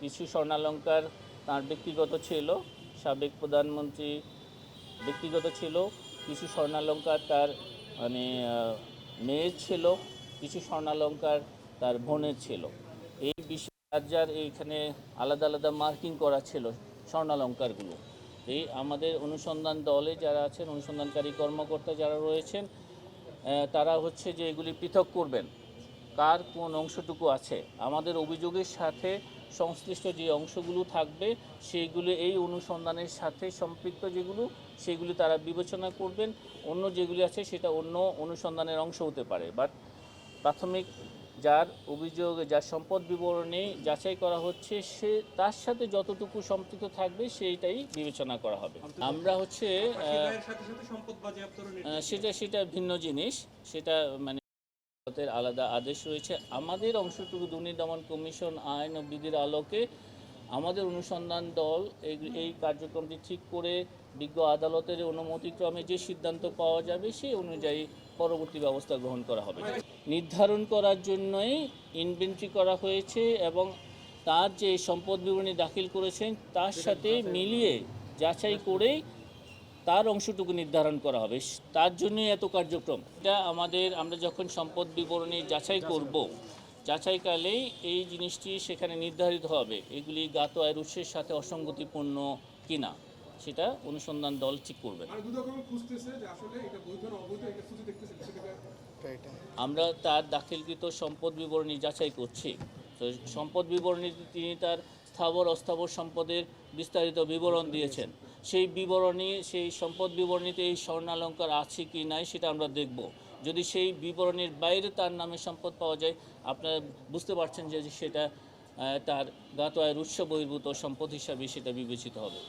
কিছু স্বর্ণালঙ্কার তার ব্যক্তিগত ছিল, সাবেক প্রধানমন্ত্রী ব্যক্তিগত ছিল কিছু স্বর্ণালঙ্কার তার মানে মেয়ের ছিল কিছু স্বর্ণালঙ্কার তার বোনের ছিল। এই বিষয়ে যার যার এইখানে আলাদা আলাদা মার্কিং করা ছিল স্বর্ণালঙ্কারগুলো। এই আমাদের অনুসন্ধান দলে যারা আছেন, অনুসন্ধানকারী কর্মকর্তা যারা রয়েছেন তারা হচ্ছে যে এগুলি পৃথক করবেন। কার কোন অংশটুকু আছে? আমাদের অভিযোগের সাথে সংশ্লিষ্ট যে অংশগুলো থাকবে সেইগুলো এই অনুসন্ধানের সাথে সম্পৃক্ত যেগুলো সেগুলি তারা বিবেচনা করবেন। অন্য যেগুলি আছে সেটা অন্য অনুসন্ধানের অংশ হতে পারে। বাট প্রাথমিক যার অভিযোগ যার সম্পদ বিবরণী যাচাই করা হচ্ছে সে তার সাথে যতটুকু সম্পৃক্ত থাকবে সেইটাই বিবেচনা করা হবে। আমরা হচ্ছে সেটা সেটা ভিন্ন জিনিস। সেটা মানে আদালতের আলাদা আদেশ রয়েছে। আমাদের অংশটুকু দুর্নীতি দমন কমিশন আইন ও বিধির আলোকে আমাদের অনুসন্ধান দল এই এই কার্যক্রমটি ঠিক করে বিজ্ঞ আদালতের অনুমতিক্রমে যে সিদ্ধান্ত পাওয়া যাবে সেই অনুযায়ী পরবর্তী ব্যবস্থা গ্রহণ করা হবে। নির্ধারণ করার জন্যই ইনভেন্ট্রি করা হয়েছে এবং তার যে সম্পদ বিবরণী দাখিল করেছেন তার সাথে মিলিয়ে যাচাই করেই তার অংশটুকু নির্ধারণ করা হবে। তার জন্যই এত কার্যক্রম। এটা আমাদের আমরা যখন সম্পদ বিবরণী যাচাই করব যাচাইকালেই এই জিনিসটি সেখানে নির্ধারিত হবে এগুলি গাত আয়ের উৎসের সাথে অসঙ্গতিপূর্ণ কিনা সেটা অনুসন্ধান দল ঠিক করবে আমরা তার দাখিলকৃত সম্পদ বিবরণী যাচাই করছি। তো সম্পদ বিবরণীতে তিনি তার স্থাবর অস্থাবর সম্পদের বিস্তারিত বিবরণ দিয়েছেন। সেই বিবরণী, সেই সম্পদ বিবরণীতে এই স্বর্ণালঙ্কার আছে কি নাই সেটা আমরা দেখব। যদি সেই বিবরণীর বাইরে তার নামে সম্পদ পাওয়া যায়, আপনারা বুঝতে পারছেন যে সেটা তার গাত আয়ের উৎস বহির্ভূত সম্পদ হিসাবে সেটা বিবেচিত হবে।